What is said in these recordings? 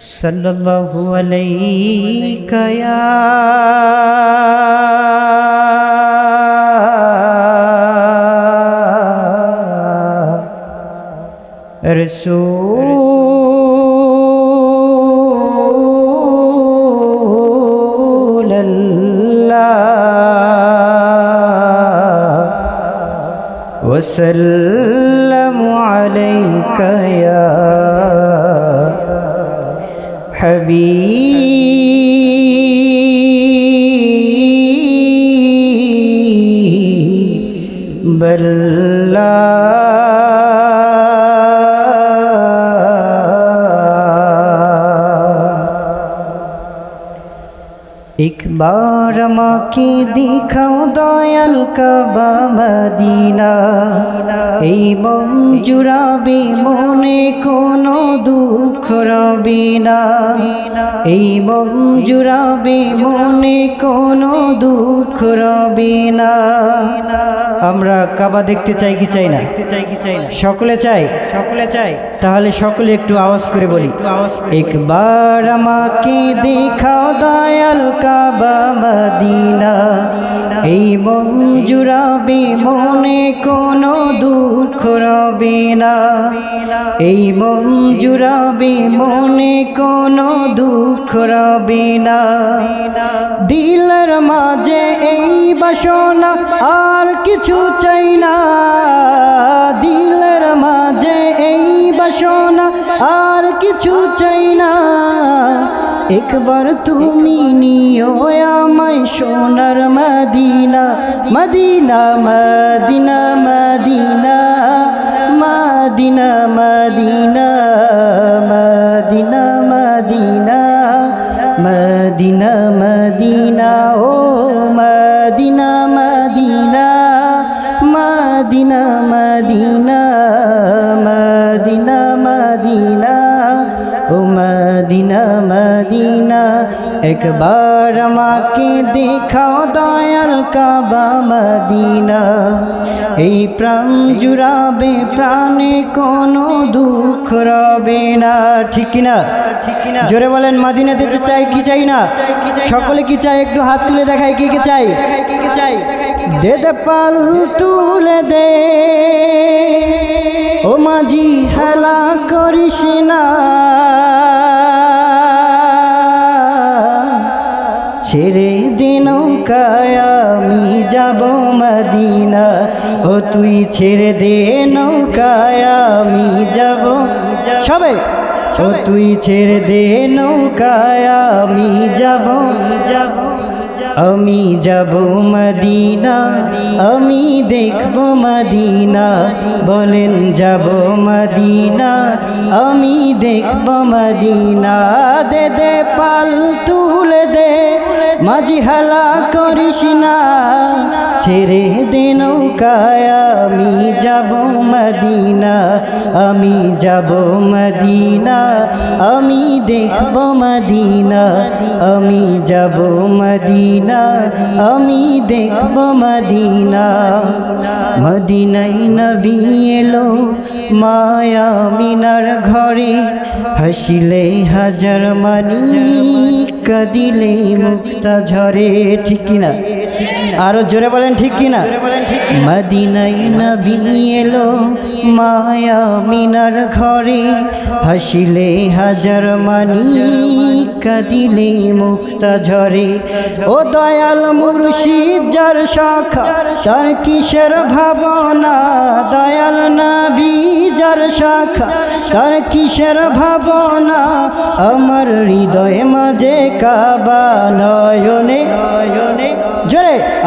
صلى الله عليك يا رسول الله وسلم عليك يا حبيب اللہ ایک बार আমাকে দেখাও দয়াল কাবা মদিনা। এই মন জুড়াবে মনে কোনো দুঃখ রবে না। এই মন জুড়াবে মনে কোনো দুঃখ রবে না। আমরা কাবা দেখতে চাই কি চাই না? দেখতে চাই কি চাই না সকলে চাই? সকলে চাই তাহলে সকলে একটু আওয়াজ করে বলি। আওয়াজ একবার আমাকে দেখাও দয়াল কাবা মদিনা। এই মন মনে কোনো দুঃখ রবে না। এই মন জুড়াবে মনে কোনো দুঃখ রবে না। দিলের মাঝে এই বাসনা আর কিছু চাই না। দিলের মাঝে এই বাসনা আর কিছু চাই না। একবার তুমি নিও আমায় সোনার Medina Medina Medina Medina Medina Medina Medina Medina Medina Medina ও Medina Medina Medina Medina Medina একবার আমাকে দেখাও দয়াল কাবা মদিনা। এই প্রাণ জুড়াবে, প্রাণে কোনো দুঃখ রবে না। ঠিক না? না জোরে বলেন মদিনা যেতে চাই কি চাই না? সকলে কি চাই একটু হাত তুলে দেখাই কি কি চাই কি কি চাই দে দে পাল তুলে দে। ও মাঝি, হেলা করিস না। ছেড়ে দিন আমি যাব মদিনা। ও তুই ছেড়ে দে নৌকায় আমি যাব সবে ও তুই ছেড়ে দে নৌকায় আমি যাব যাব আমি যাব মদিনা। আমি দেখব মদিনা। বলেন যাব মদিনা। আমি দেখব মদিনা। দে দে পাল তুলে দে মাঝি হালা করিস না ছেড়ে দে নৌকায় আমি যাব মদিনা আমি যাব মদিনা আমি দেখব মদিনা, আমি যাব মদিনা, আমি দেখব মদিনা। মদিনাই নবী এলো মায়া মিনার ঘরে, হাসিলে হাজার মানি কাদিলে মুক্তা ঝরে, ঠিক কিনা? আরও জোরে বলেন ঠিক কিনা? মদিনাই নবী এলো মায়া মিনার ঘরে। হাসিলে হাজার মানি কাদিলে মুক্তা ঝরে। ও দয়াল মুর্শিদ যার শাখা তার কিসের ভাবনা? দয়াল নবী যার শাখা তার কিসের ভাবনা? আমার হৃদয় মাঝে কাবা নয়নে নয়নে।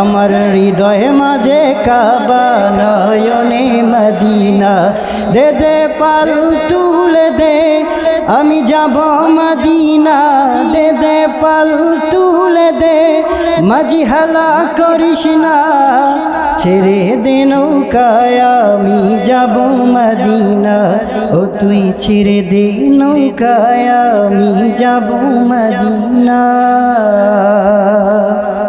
আমার হৃদয় মাঝে কাবা নয়নে মদিনা। দে দে, পাল তুলে দে, আমি যাব মদিনা। দে দে, পাল তুলে দে, মাঝি হালা করিস না। ছেড়ে দে নৌকায়, আমি যাব মদিনা। ও তুই ছেড়ে দে নৌকায়, আমি যাব মদিনা।